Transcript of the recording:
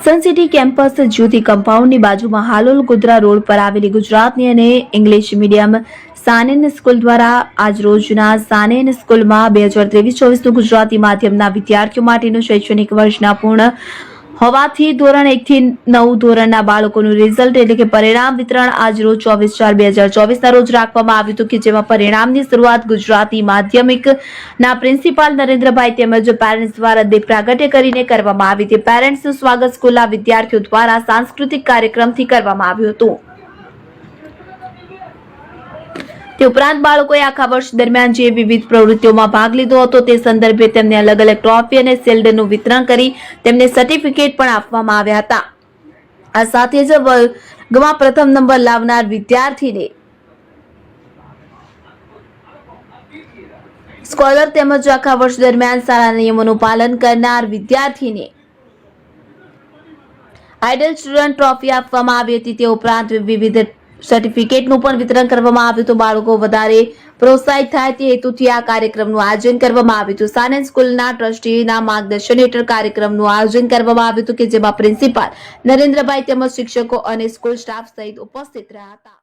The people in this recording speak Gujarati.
સનસિટી કેમ્પસ જ્યોતિ કમ્પાઉન્ડની બાજુમાં હાલોલ ગોધરા રોડ પર આવેલી ગુજરાતની અને ઇંગ્લિશ મીડિયમ સાનેન સ્કૂલ દ્વારા આજ રોજના સાનેન સ્કૂલમાં બે હજાર ત્રેવીસ ચોવીસનું ગુજરાતી માધ્યમના વિદ્યાર્થીઓ માટેનું શૈક્ષણિક વર્ષના પૂર્ણ હોવાથી ધોરણ એકથી નવ ધોરણના બાળકોનું રિઝલ્ટ એટલે કે પરિણામ વિતરણ આજ રોજ ચોવીસ ચાર બે હજાર ચોવીસના રોજ રાખવામાં આવ્યું હતું કે જેમાં પરિણામની શરૂઆત ગુજરાતી માધ્યમિકના પ્રિન્સિપાલ નરેન્દ્રભાઈ તેમજ પેરેન્ટ્સ દ્વારા દીપ પ્રાગટ્ય કરીને કરવામાં આવી હતી. પેરેન્ટ્સનું સ્વાગત સ્કૂલના વિદ્યાર્થીઓ દ્વારા સાંસ્કૃતિક કાર્યક્રમથી કરવામાં આવ્યું હતું. તે ઉપરાંત બાળકોએ આખા વર્ષ દરમિયાન જે વિવિધ પ્રવૃત્તિઓમાં ભાગ લીધો હતો તે સંદર્ભે તેમને અલગ અલગ ટ્રોફી અને શિલ્ડનું વિતરણ કરી તેમને સર્ટિફિકેટ પણ આપવામાં આવ્યા હતા. આ સાથે જ વર્ગમાં પ્રથમ નંબર લાવનાર વિદ્યાર્થીને સ્કોલર તેમજ આખા વર્ષ દરમિયાન સારા નિયમોનું પાલન કરનાર વિદ્યાર્થીને આઇડલ સ્ટુડન્ટ ટ્રોફી આપવામાં આવી હતી. તે ઉપરાંત વિવિધ સર્ટિફિકેટનું પણ વિતરણ કરવામાં આવ્યું હતું. બાળકો વધારે પ્રોત્સાહિત થાય તે હેતુથી આ કાર્યક્રમનું આયોજન કરવામાં આવ્યું હતું. સાનંદ સ્કૂલના ટ્રસ્ટીના માર્ગદર્શન હેઠળ કાર્યક્રમનું આયોજન કરવામાં આવ્યું હતું કે જેમાં પ્રિન્સિપાલ નરેન્દ્રભાઈ તેમજ શિક્ષકો અને સ્કૂલ સ્ટાફ સહિત ઉપસ્થિત રહ્યા હતા.